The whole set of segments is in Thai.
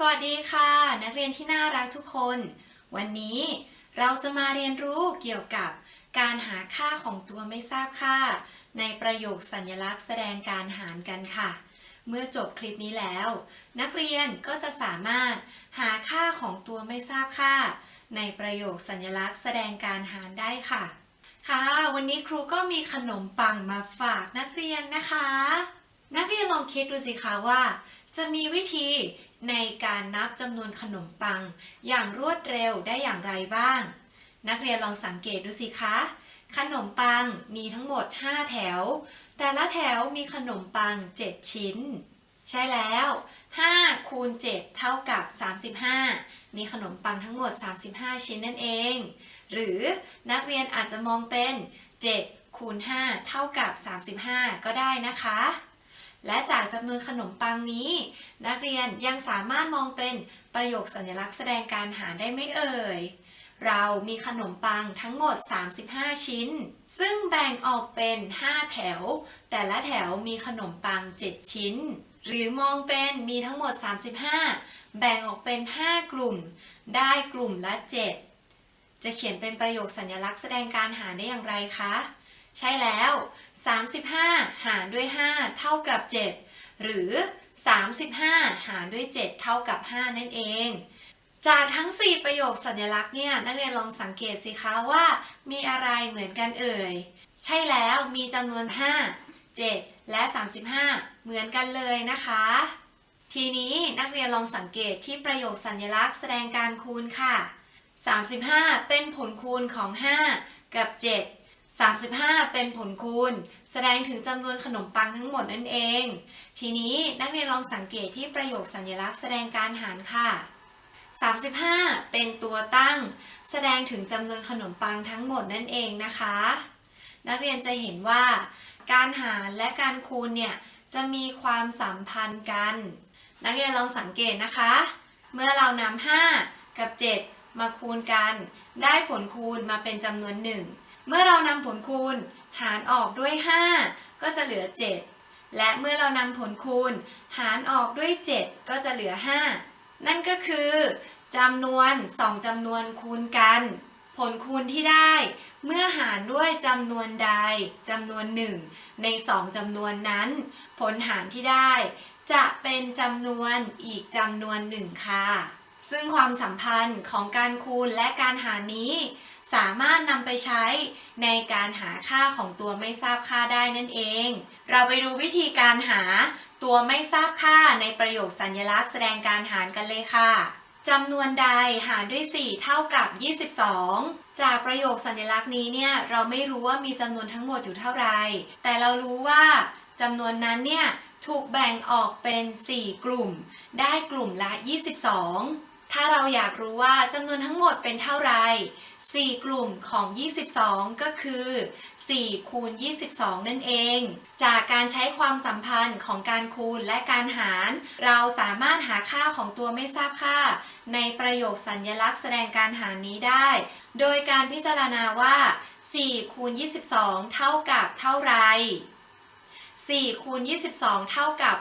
สวัสดีค่ะ นักเรียนที่น่ารักทุกคน วันนี้เราจะมาเรียนรู้เกี่ยวกับการหาค่าของตัวไม่ทราบค่า ในประโยคสัญลักษณ์แสดงการหารกันค่ะ เมื่อจบคลิปนี้แล้ว นักเรียนก็จะสามารถหาค่าของตัวไม่ทราบค่า ในประโยคสัญลักษณ์แสดงการหารได้ค่ะ ค่ะ วันนี้ครูก็มีขนมปังมาฝากนักเรียนนะคะ นักเรียนลองคิดดูสิคะว่า จะมีวิธีในการนับจำนวนขนมปัง อย่างรวดเร็วได้อย่างไรบ้าง นักเรียนลองสังเกตดูสิคะ ขนมปังมีทั้งหมด 5 แถว แต่ละแถวมีขนมปัง 7 ชิ้น ใช่แล้ว 5 คูณ 7 เท่ากับ 35 มีขนมปังทั้งหมด 35 ชิ้นนั่นเอง หรือนักเรียนอาจจะมองเป็น 7 คูณ 5 เท่ากับ 35 ก็ได้นะคะ และจากจำนวนขนมปังนี้ นักเรียนยังสามารถมองเป็นประโยคสัญลักษณ์แสดงการหารได้ไหมเอ่ย เรามีขนมปังทั้งหมด 35 ชิ้น ซึ่งแบ่งออกเป็น 5 แถว แต่ละแถวมีขนมปัง 7 ชิ้น หรือมองเป็นมีทั้งหมด 35 แบ่งออกเป็น 5 กลุ่ม ได้กลุ่มละ 7 จะเขียนเป็นประโยคสัญลักษณ์แสดงการหารได้อย่างไรคะ ใช่แล้ว 35 หารด้วย 5 เท่ากับ 7 หรือ 35 หารด้วย 7 เท่ากับ 5 นั่นเอง จากทั้ง 4 ประโยคสัญลักษณ์เนี่ยนักเรียนลองสังเกตสิคะว่า มีอะไรเหมือนกันเอ่ย ใช่แล้วมีจำนวน 5 7 และ 35 เหมือนกันเลยนะคะ ทีนี้นักเรียนลองสังเกตที่ประโยคสัญลักษณ์แสดงการคูณค่ะ 35 เป็นผลคูณของ 5 กับ 7 35 เป็นผลคูณ แสดงถึงจำนวนขนมปังทั้งหมดนั่นเอง ทีนี้นักเรียนลองสังเกตที่ประโยคสัญลักษณ์แสดงการหารค่ะ 35 เป็นตัวตั้ง แสดงถึงจำนวนขนมปังทั้งหมดนั่นเองนะคะ นักเรียนจะเห็นว่า การหารและการคูณเนี่ยจะมีความสัมพันธ์กัน นักเรียนลองสังเกตนะคะ เมื่อเรานำ5กับ 7 มาคูณกัน ได้ผลคูณมาเป็นจำนวนหนึ่ง เมื่อเรานำผลคูณหารออกด้วย 5 ก็จะเหลือ 7 และเมื่อเรานำผลคูณหารออกด้วย 7 ก็จะเหลือ 5 นั่นก็คือจำนวน2จำนวนคูณกัน ผลคูณที่ได้ เมื่อหารด้วยจำนวนใดจำนวนหนึ่งใน2จำนวนนั้น ผลหารที่ได้ จะเป็นจำนวนอีกจำนวนหนึ่งค่ะ ซึ่งความสัมพันธ์ของการคูณและการหารนี้ สามารถนำไปใช้ในการหาค่าของตัวไม่ทราบค่าได้นั่นเอง เราไปดูวิธีการหาตัวไม่ทราบค่าในประโยคสัญลักษณ์แสดงการหารกันเลยค่ะจำนวนใดหารด้วย 4 เท่ากับ 22 จากประโยคสัญลักษณ์นี้เนี่ยเราไม่รู้ว่ามีจำนวนทั้งหมดอยู่เท่าไหร่ แต่เรารู้ว่าจำนวนนั้นเนี่ยถูกแบ่งออกเป็น 4 กลุ่ม ได้กลุ่มละ 22 ถ้าเราอยากรู้ว่าจำนวนทั้งหมดเป็นเท่าไหร่4กลุ่มของ 22 ก็คือ 4 คูณ 22 นั่นเอง จากการใช้ความสัมพันธ์ของการคูณและการหาร เราสามารถหาค่าของตัวไม่ทราบค่า ในประโยคสัญลักษณ์แสดงการหารนี้ได้ โดยการพิจารณาว่า 4 คูณ 22 เท่ากับเท่าไหร่ 4คูณ22 เท่ากับ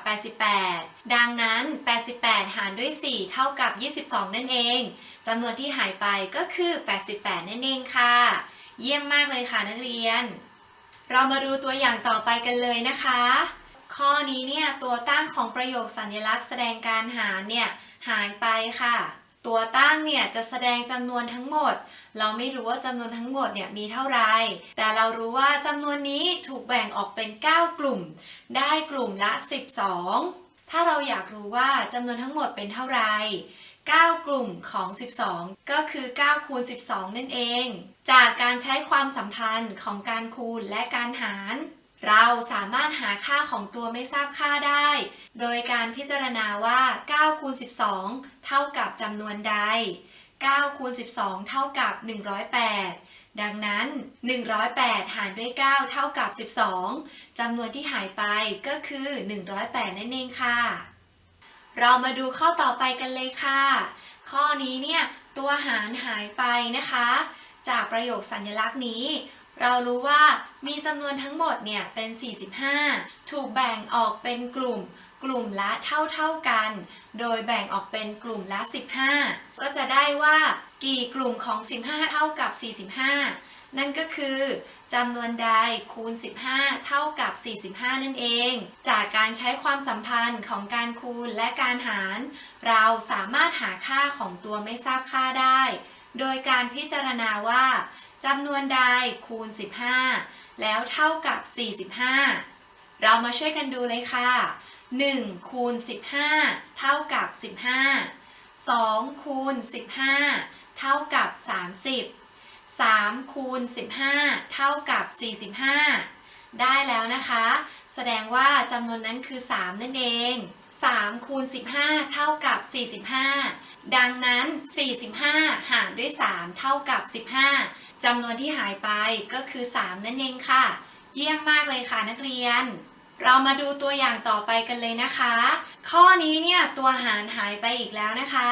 88 ดังนั้น 88 หารด้วย 4 เท่ากับ 22 นั่นเองจำนวนที่หายไปก็คือ 88 นั่นเองค่ะ เยี่ยมมากเลยค่ะนักเรียน เรามาดูตัวอย่างต่อไปกันเลยนะคะ ข้อนี้เนี่ยตัวตั้งของประโยคสัญลักษณ์แสดงการหารเนี่ยหายไปค่ะ ตัวตั้งเนี่ยจะแสดงจำนวนทั้งหมด เราไม่รู้ว่าจำนวนทั้งหมดเนี่ยมีเท่าไร แต่เรารู้ว่าจำนวนนี้ถูกแบ่งออกเป็น 9 กลุ่ม ได้กลุ่มละ 12 ถ้าเราอยากรู้ว่าจำนวนทั้งหมดเป็นเท่าไร9 กลุ่มของ 12 ก็คือ 9 คูณ 12 นั่นเอง จากการใช้ความสัมพันธ์ของการคูณและการหาร เราสามารถหาค่าของตัวไม่ทราบค่าได้ โดยการพิจารณาว่า9คูณ12 เท่ากับจำนวนใด9คูณ12 เท่ากับ 108 ดังนั้น 108 หารด้วย 9 เท่ากับ 12จำนวนที่หายไปก็คือ 108 นั่นเองค่ะ เรามาดูข้อต่อไปกันเลยค่ะ ข้อนี้เนี่ย ตัวหารหายไปนะคะ จากประโยคสัญลักษณ์นี้ เรารู้ว่ามีจำนวนทั้งหมดเนี่ยเป็น 45 ถูกแบ่งออกเป็นกลุ่ม กลุ่มละเท่าเท่ากัน โดยแบ่งออกเป็นกลุ่มละ 15 ก็จะได้ว่ากี่กลุ่มของ 15 เท่ากับ 45 นั่นก็คือจำนวนใดคูณ 15 เท่ากับ 45 นั่นเอง จากการใช้ความสัมพันธ์ของการคูณและการหาร เราสามารถหาค่าของตัวไม่ทราบค่าได้ โดยการพิจารณาว่า จำนวนใดคูณ 15 แล้วเท่ากับ 45 เรามาช่วยกันดูเลยค่ะ 1 คูณ 15 เท่ากับ 15 2 คูณ 15 เท่ากับ 30 3 คูณ 15 เท่ากับ 45 ได้แล้วนะคะ แสดงว่าจำนวนนั้นคือ 3 นั่นเอง3คูณ15 เท่ากับ 45 ดังนั้น 45 หารด้วย 3 เท่ากับ 15 จำนวนที่หายไปก็คือ 3 นั่นเองค่ะ เยี่ยมมากเลยค่ะนักเรียน เรามาดูตัวอย่างต่อไปกันเลยนะคะ ข้อนี้เนี่ยตัวหารหายไปอีกแล้วนะคะ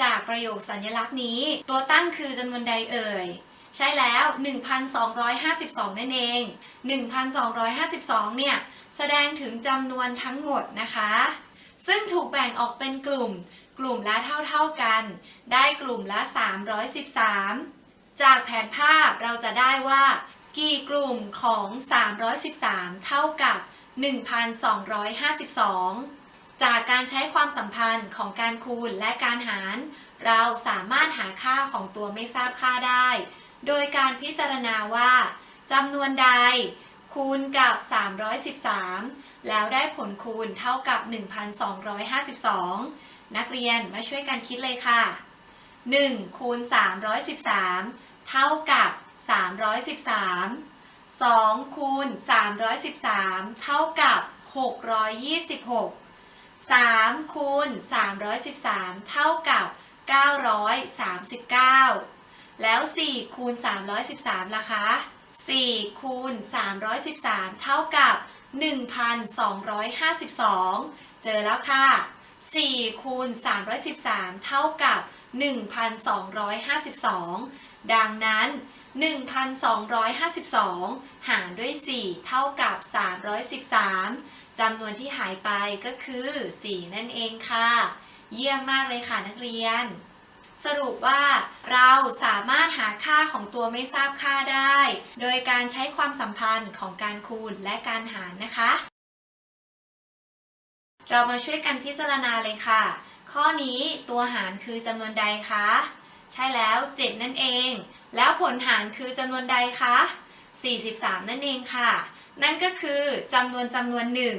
จากประโยคสัญลักษณ์นี้ ตัวตั้งคือจำนวนใดเอ่ย ใช่แล้ว 1,252 นั่นเอง 1,252 เนี่ยแสดงถึงจำนวนทั้งหมดนะคะ ซึ่งถูกแบ่งออกเป็นกลุ่ม กลุ่มละเท่าๆกัน ได้กลุ่มละ 313 จากแผนภาพเราจะได้ว่ากี่กลุ่มของ 313 เท่ากับ 1,252 จากการใช้ความสัมพันธ์ของการคูณและการหาร เราสามารถหาค่าของตัวไม่ทราบค่าได้ โดยการพิจารณาว่าจำนวนใดคูณกับ 313 แล้วได้ผลคูณเท่ากับ 1,252 นักเรียนมาช่วยกันคิดเลยค่ะ 1 คูณ 313 เท่ากับ 313 2คูณ313 เท่ากับ 626 3คูณ313 เท่ากับ 939 แล้ว 4 คูณ 313ล่ะคะ 4 คูณ 313 เท่ากับ 1,252 เจอแล้วค่ะ 4 คูณ 313 เท่ากับ 1,252 ดังนั้น 1,252 หารด้วย 4 เท่ากับ 313จำนวนที่หายไปก็คือ 4 นั่นเองค่ะ เยี่ยมมากเลยค่ะนักเรียน สรุปว่าเราสามารถหาค่าของตัวไม่ทราบค่าได้ โดยการใช้ความสัมพันธ์ของการคูณและการหารนะคะ เรามาช่วยกันพิจารณาเลยค่ะ ข้อนี้ตัวหารคือจำนวนใดคะ ใช่แล้ว 7 นั่นเอง แล้วผลหารคือจำนวนใดคะ 43 นั่นเองค่ะ นั่นก็คือจำนวนจำนวนหนึ่ง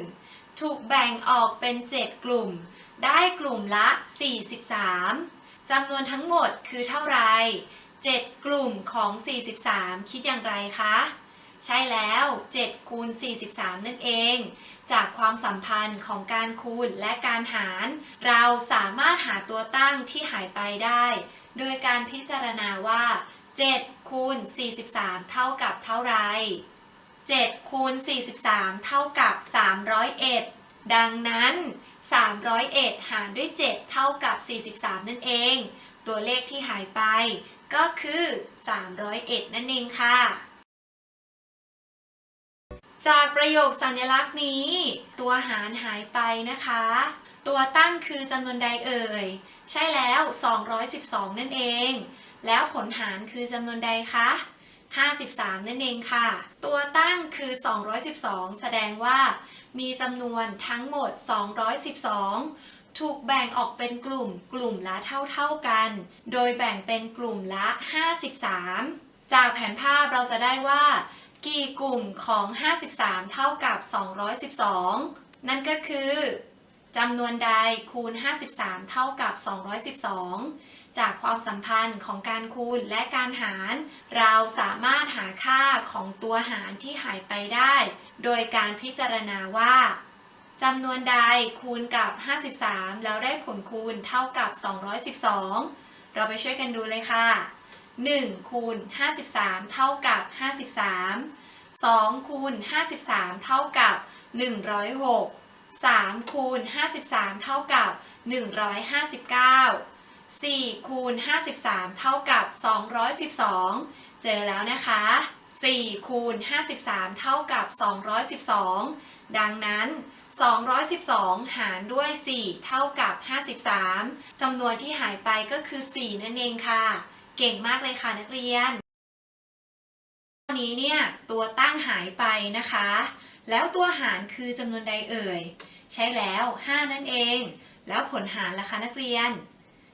ถูกแบ่งออกเป็น 7 กลุ่ม ได้กลุ่มละ 43 จำนวนทั้งหมดคือเท่าไหร่7กลุ่มของ 43 คิดอย่างไรคะ ใช่แล้ว 7 คูณ 43 นั่นเอง จากความสัมพันธ์ของการคูณและการหาร เราสามารถหาตัวตั้งที่หายไปได้ โดยการพิจารณาว่า7คูณ43 เท่ากับเท่าไร7คูณ43 เท่ากับ 301 ดังนั้น 301 หารด้วย 7 เท่ากับ 43 นั่นเอง ตัวเลขที่หายไปก็คือ 301 นั่นเองค่ะ จากประโยคสัญลักษณ์นี้ ตัวหารหายไปนะคะ ตัวตั้งคือจำนวนใดเอ่ย ใช่แล้ว 212 นั่นเอง แล้วผลหารคือจำนวนใดคะ 53 นั่นเองค่ะ ตัวตั้งคือ 212 แสดงว่า มีจำนวนทั้งหมด 212 ถูกแบ่งออกเป็นกลุ่มกลุ่มละเท่าๆกัน โดยแบ่งเป็นกลุ่มละ 53 จากแผนภาพเราจะได้ว่า กี่กลุ่มของ 53 เท่ากับ 212 นั่นก็คือ จำนวนใดคูณ 53 เท่ากับ 212 จากความสัมพันธ์ของการคูณและการหาร เราสามารถหาค่าของตัวหารที่หายไปได้ โดยการพิจารณาว่าจำนวนใดคูณกับ 53 แล้วได้ผลคูณเท่ากับ 212 เราไปช่วยกันดูเลยค่ะ 1 คูณ 53 เท่ากับ 53 2 คูณ 53 เท่ากับ 106 3คูณ53 เท่ากับ 159 4คูณ53 เท่ากับ 212 เจอแล้วนะคะ4คูณ53 เท่ากับ 212 ดังนั้น 212 หารด้วย 4 เท่ากับ 53จำนวนที่หายไปก็คือ 4 นั่นเองค่ะ เก่งมากเลยค่ะนักเรียนข้อนี้เนี่ย ตัวตั้งหายไปนะคะ แล้วตัวหารคือจำนวนใดเอ่ย ใช่แล้ว 5 นั่นเอง แล้วผลหารล่ะคะนักเรียน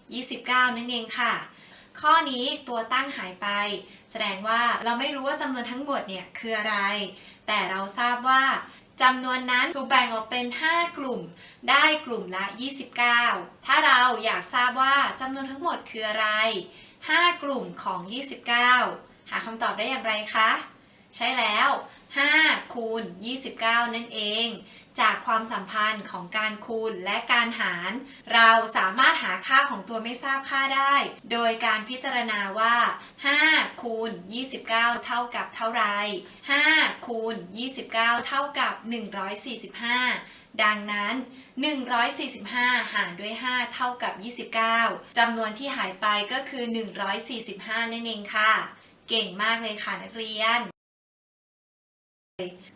29 นั่นเองค่ะ ข้อนี้ตัวตั้งหายไป แสดงว่าเราไม่รู้ว่าจำนวนทั้งหมดเนี่ยคืออะไร แต่เราทราบว่าจำนวนนั้นถูกแบ่งออกเป็น 5 กลุ่ม ได้กลุ่มละ 29 ถ้าเราอยากทราบว่าจำนวนทั้งหมดคืออะไร 5 กลุ่มของ 29 หาคำตอบได้อย่างไรคะ ใช่แล้ว 5คูณ29 นั่นเอง จากความสัมพันธ์ของการคูณและการหาร เราสามารถหาค่าของตัวไม่ทราบค่าได้ โดยการพิจารณาว่า 5 คูณ 29 เท่ากับเท่าไร 5 คูณ 29 เท่ากับ 145 ดังนั้น 145 หารด้วย 5 เท่ากับ 29จำนวนที่หายไปก็คือ 145 นั่นเองค่ะ เก่งมากเลยค่ะนักเรียน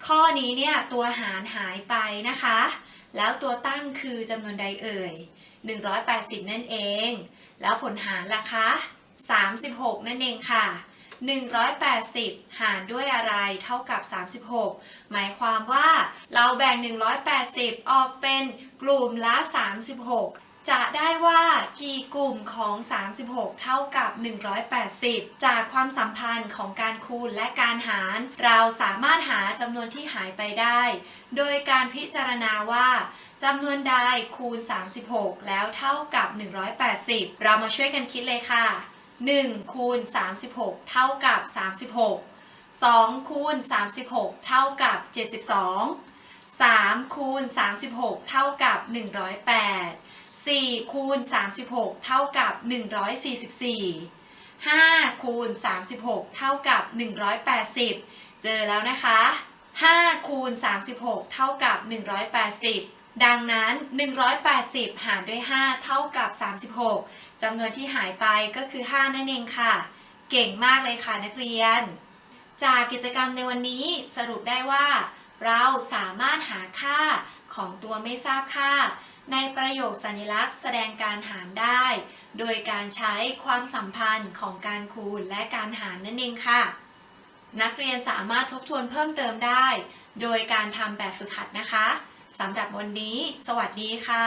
ข้อนี้เนี่ยตัวหารหายไปนะคะ แล้วตัวตั้งคือจำนวนใดเอ่ย 180 นั่นเอง แล้วผลหารล่ะคะ 36 นั่นเองค่ะ 180 หารด้วยอะไรเท่ากับ 36 หมายความว่าเราแบ่ง 180 ออกเป็นกลุ่มละ 36 จะได้ว่ากี่กลุ่มของ 36 เท่ากับ 180 จากความสัมพันธ์ของการคูณและการหาร เราสามารถหาจำนวนที่หายไปได้ โดยการพิจารณาว่าจำนวนใดคูณ 36 แล้วเท่ากับ 180 เรามาช่วยกันคิดเลยค่ะ 1 คูณ 36 เท่ากับ 36 2 คูณ 36 เท่ากับ 72 3 คูณ 36 เท่ากับ 108 4คูณ36 เท่ากับ 144 5คูณ36 เท่ากับ 180 เจอแล้วนะคะ 5คูณ36 เท่ากับ 180 ดังนั้น 180 หารด้วย 5 เท่ากับ 36จำนวนที่หายไปก็คือ 5 นั่นเองค่ะ เก่งมากเลยค่ะนักเรียน จากกิจกรรมในวันนี้สรุปได้ว่า เราสามารถหาค่าของตัวไม่ทราบค่า ในประโยคสัญลักษณ์แสดงการหารได้ โดยการใช้ความสัมพันธ์ของการคูณและการหารนั่นเองค่ะ นักเรียนสามารถทบทวนเพิ่มเติมได้ โดยการทำแบบฝึกหัดนะคะสำหรับวันนี้ สวัสดีค่ะ